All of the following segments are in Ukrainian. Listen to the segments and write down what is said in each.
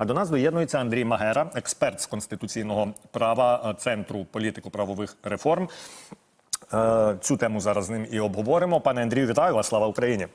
А до нас доєднується Андрій Магера, експерт з конституційного права е, центру політико-правових реформ. Е, Цю тему зараз з ним і обговоримо. Пане Андрію, вітаю вас! Слава Україні!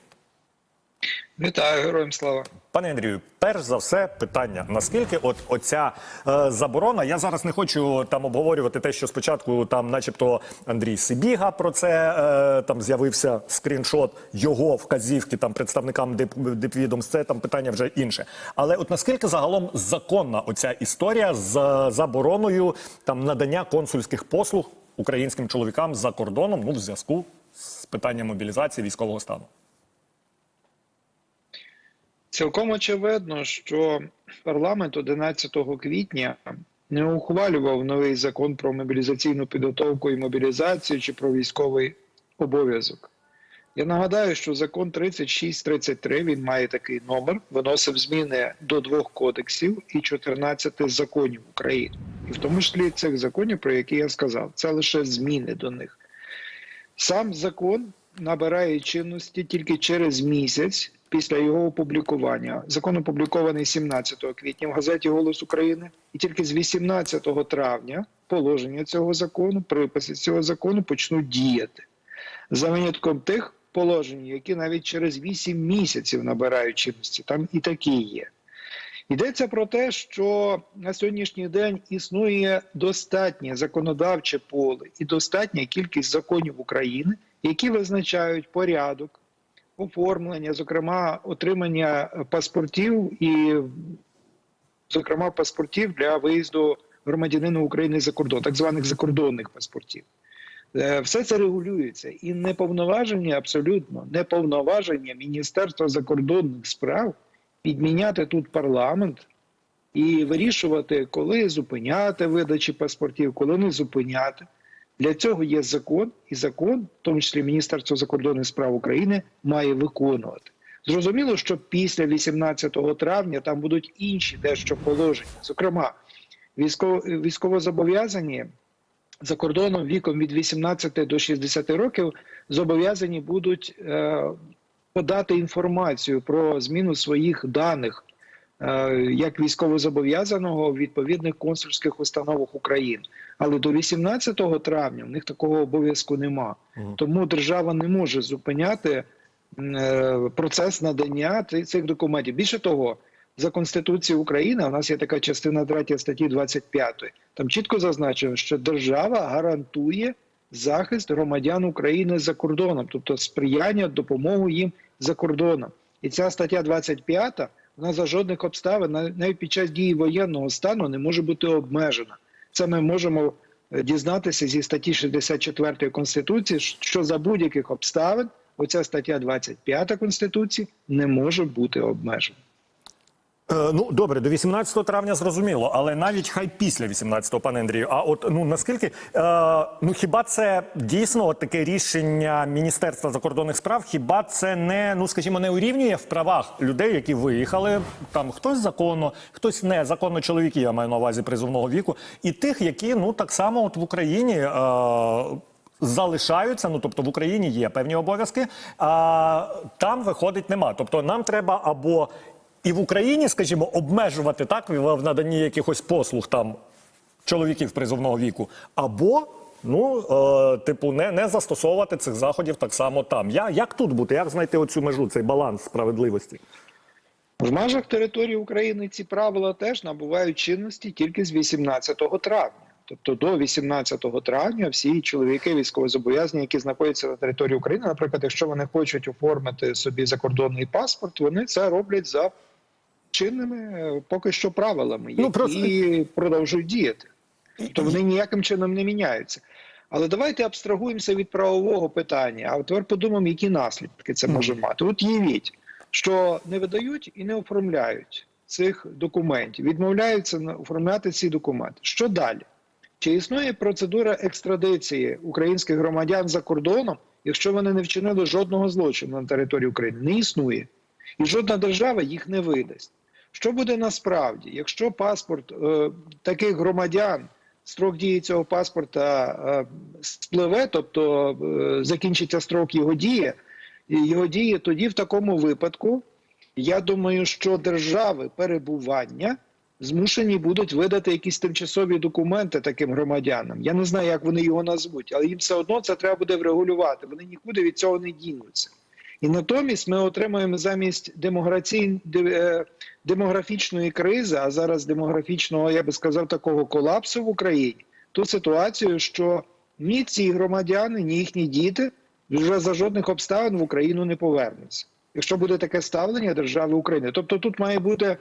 Вітаю, героям слава. Пане Андрію, перш за все, питання: наскільки от оця е, заборона? Я зараз не хочу там обговорювати те, що спочатку там, начебто, Андрій Сибіга про це е, там з'явився скріншот його вказівки там представникам дип, дипвідомств. Це там питання вже інше. Але от наскільки загалом законна оця історія з забороною там надання консульських послуг українським чоловікам за кордоном, ну в зв'язку з питанням мобілізації військового стану? Цілком очевидно, що парламент 11 квітня не ухвалював новий закон про мобілізаційну підготовку і мобілізацію чи про військовий обов'язок. Я нагадаю, що закон 3633, він має такий номер, виносив зміни до двох кодексів і 14 законів України. І в тому числі цих законів, про які я сказав, це лише зміни до них. Сам закон набирає чинності тільки через місяць після його опублікування. Закон опублікований 17 квітня в газеті Голос України, і тільки з 18 травня положення цього закону, приписи цього закону почнуть діяти за винятком тих положень, які навіть через 8 місяців набирають чинності. Там і такі є. Йдеться про те, що на сьогоднішній день існує достатнє законодавче поле і достатня кількість законів України, які визначають порядок оформлення, зокрема отримання паспортів і, зокрема, паспортів для виїзду громадянина України за кордон, так званих закордонних паспортів. Е, Все це регулюється і неповноваження, абсолютно неповноваження Міністерства закордонних справ підміняти тут парламент і вирішувати, коли зупиняти видачі паспортів, коли не зупиняти. Для цього є закон, і закон, в тому числі Міністерство закордонних справ України, має виконувати. Зрозуміло, що після 18 травня там будуть інші дещо положення. Зокрема, військово, військовозобов'язані за кордоном віком від 18 до 60 років зобов'язані будуть е, подати інформацію про зміну своїх даних як військовозобов'язаного в відповідних консульських установах України. Але до 18 травня в них такого обов'язку нема. Тому держава не може зупиняти е, процес надання цих, цих документів. Більше того, за Конституцією України у нас є така частина 3 статті 25. Там чітко зазначено, що держава гарантує захист громадян України за кордоном, тобто сприяння допомогу їм за кордоном. І ця стаття 25 вона за жодних обставин навіть під час дії воєнного стану не може бути обмежена. Це ми можемо е, дізнатися зі статті 64 Конституції, що за будь-яких обставин оця стаття 25 Конституції не може бути обмежена. Е, ну добре, до 18 травня зрозуміло, але навіть хай після 18-го, пане Андрію. А от ну наскільки е, ну хіба це дійсно от таке рішення Міністерства закордонних справ? Хіба це не ну скажімо, не урівнює в правах людей, які виїхали там хтось законно, хтось незаконно чоловіки, я маю на увазі призовного віку, і тих, які ну так само от в Україні. Е, Залишаються, ну тобто в Україні є певні обов'язки, а там виходить нема. Тобто нам треба або і в Україні, скажімо, обмежувати так в наданні якихось послуг там чоловіків призовного віку, або ну, е, типу, не, не застосовувати цих заходів так само там. Я, як тут бути? Як знайти оцю межу, цей баланс справедливості? В межах території України ці правила теж набувають чинності тільки з 18 травня. Тобто до 18 травня всі чоловіки військовозобов'язані, які знаходяться на території України, наприклад, якщо вони хочуть оформити собі закордонний паспорт, вони це роблять за чинними е, поки що правилами, які Ну, просто- продовжують діяти. Тобто вони ніяким чином не міняються. Але давайте абстрагуємося від правового питання. А тепер подумаємо, які наслідки це може мати. От уявіть, що не видають і не оформляють цих документів, відмовляються оформляти ці документи. Що далі? Чи існує процедура екстрадиції українських громадян за кордоном, якщо вони не вчинили жодного злочину на території України? Не існує. І жодна держава їх не видасть. Що буде насправді, якщо паспорт е, таких громадян, строк дії цього паспорта е, спливе, тобто е, закінчиться строк його дії, його дії тоді в такому випадку, я думаю, що держави перебування змушені будуть видати якісь тимчасові документи таким громадянам. Я не знаю, як вони його назвуть, але їм все одно це треба буде врегулювати. Вони нікуди від цього не дінуться. І натомість ми отримуємо замість е, демографічної кризи, а зараз демографічного, я би сказав, такого колапсу в Україні, ту ситуацію, що ні ці громадяни, ні їхні діти вже за жодних обставин в Україну не повернуться. Якщо буде таке ставлення держави України, тобто тут має бути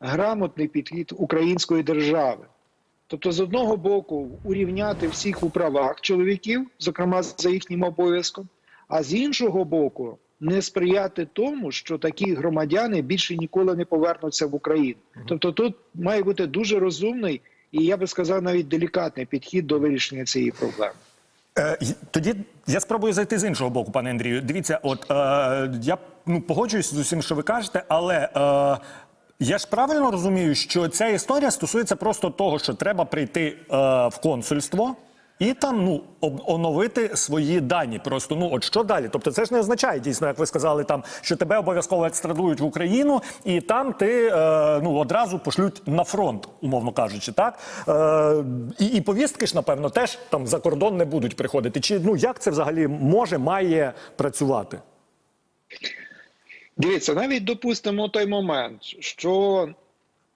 грамотний підхід української держави. Тобто, з одного боку, урівняти всіх у правах чоловіків, зокрема за їхнім обов'язком, а з іншого боку, не сприяти тому, що такі громадяни більше ніколи не повернуться в Україну. Тобто, тут має бути дуже розумний і я би сказав навіть делікатний підхід до вирішення цієї проблеми. Е, Тоді я спробую зайти з іншого боку, пане Андрію. Дивіться, от е, я ну, погоджуюсь з усім, що ви кажете, але е, я ж правильно розумію, що ця історія стосується просто того, що треба прийти е, в консульство. І там ну оновити свої дані. Просто ну от що далі? Тобто, це ж не означає дійсно, як ви сказали, там що тебе обов'язково екстрадують в Україну, і там ти е, ну одразу пошлють на фронт, умовно кажучи, так е, і, і повістки ж напевно теж там за кордон не будуть приходити. Чи ну як це взагалі може має працювати? Дивіться, навіть допустимо той момент, що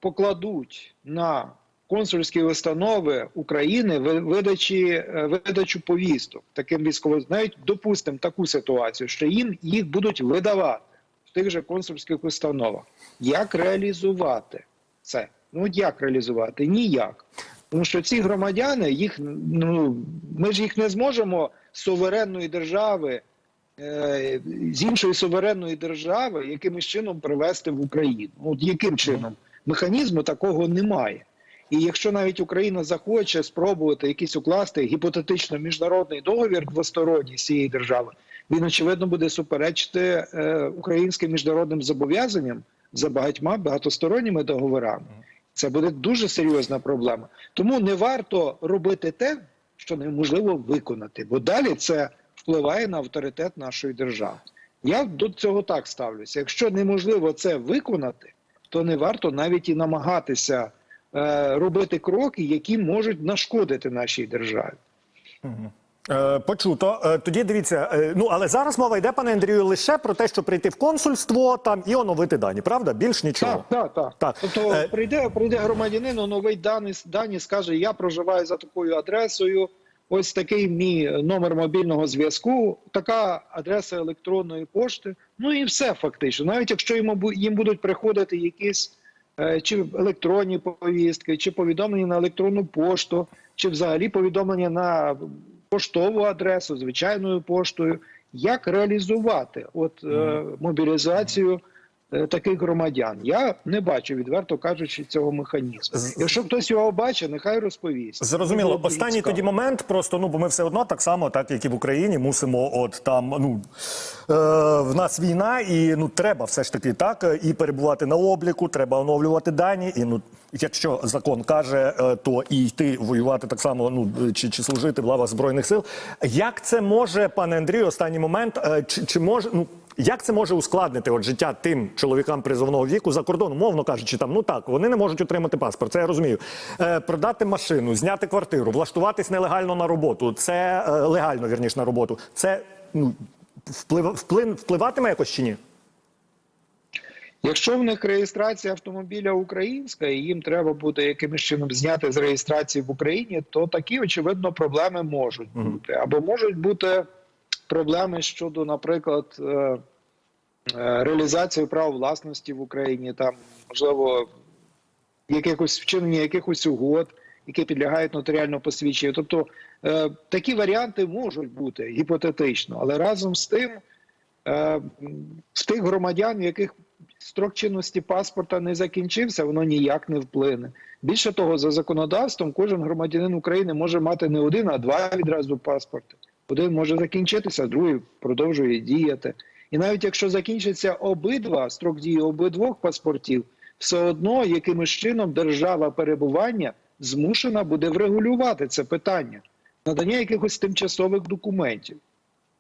покладуть на консульські установи України видачі, е, видачу повісток таким військовим, навіть допустимо таку ситуацію, що їм їх будуть видавати в тих же консульських установах. Як реалізувати це? Ну як реалізувати? Ніяк. Тому що ці громадяни, їх ну ми ж їх не зможемо з суверенної держави е, з іншої суверенної держави якимось чином привести в Україну. От яким чином? Механізму такого немає. І якщо навіть Україна захоче спробувати якийсь укласти гіпотетично міжнародний договір двосторонній з цієї держави, він очевидно буде суперечити е, українським міжнародним зобов'язанням за багатьма багатосторонніми договорами. Це буде дуже серйозна проблема. Тому не варто робити те, що неможливо виконати, бо далі це впливає на авторитет нашої держави. Я до цього так ставлюся. Якщо неможливо це виконати, то не варто навіть і намагатися робити кроки, які можуть нашкодити нашій державі. Е, Почуто. Е, Тоді дивіться. е, Ну але зараз мова йде, пане Андрію, лише про те, що прийти в консульство там і оновити дані. Правда? Більш нічого. Так, так, так. Так. Тобто Е, прийде, прийде громадянин, оновить дані, дані, скаже, я проживаю за такою адресою, ось такий мій номер мобільного зв'язку, така адреса електронної пошти. Ну і все фактично. Навіть якщо йому їм будуть приходити якісь е, чи електронні повістки, чи повідомлення на електронну пошту, чи взагалі повідомлення на поштову адресу, звичайною поштою. Як реалізувати от е, мобілізацію е, таких громадян? Я не бачу, відверто кажучи, цього механізму. Якщо хтось його бачить, нехай розповість. Зрозуміло, останній тоді момент, просто ну бо ми все одно так само, так як і в Україні, мусимо, от там ну е, в нас війна, і ну треба все ж таки так е, і перебувати на обліку, треба оновлювати дані. І ну, якщо закон каже, е, то і йти воювати так само, ну чи, чи служити в лавах збройних сил. Як це може, пане Андрію, останній момент, е, чи, чи може ну. Як це може ускладнити от життя тим чоловікам призовного віку за кордоном, мовно кажучи, там ну так вони не можуть отримати паспорт. Це я розумію. Е, продати машину, зняти квартиру, влаштуватись нелегально на роботу. Це е, легально вірніш на роботу. Це ну вплив, вплин, впливатиме якось чи ні? Якщо в них реєстрація автомобіля українська, і їм треба буде якимось чином зняти з реєстрації в Україні, то такі очевидно проблеми можуть бути. Або можуть бути проблеми щодо, наприклад, е, е, реалізації прав власності в Україні, там можливо якихось вчинення якихось угод, які підлягають нотаріальному посвідченню. Тобто е, такі варіанти можуть бути гіпотетично, але разом з тим, е, в тих громадян, в яких строк чинності паспорта не закінчився, воно ніяк не вплине. Більше того, за законодавством, кожен громадянин України може мати не один, а два відразу паспорти. Один може закінчитися, другий продовжує діяти. І навіть якщо закінчиться обидва строк дії обидвох паспортів, все одно якимось чином держава перебування змушена буде врегулювати це питання надання якихось тимчасових документів.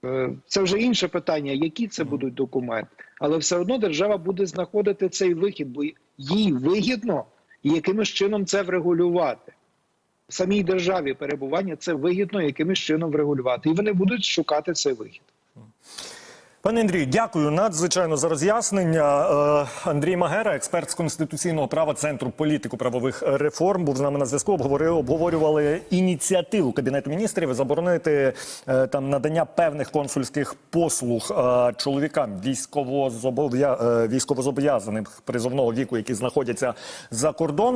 Е, Це вже інше питання, які це будуть документи, але все одно держава буде знаходити цей вихід, бо їй вигідно, якимось чином це врегулювати. Самій державі перебування це вигідно якимось чином врегулювати. І вони будуть шукати цей вихід. Пане Андрію, дякую надзвичайно за роз'яснення. Е, Андрій Магера, експерт з конституційного права Центру політику правових реформ, був з нами на зв'язку. Обговорювали ініціативу Кабінету міністрів заборонити е, там надання певних консульських послуг е, чоловікам військовозобов'я- військовозобов'язаних призовного віку, які знаходяться за кордоном.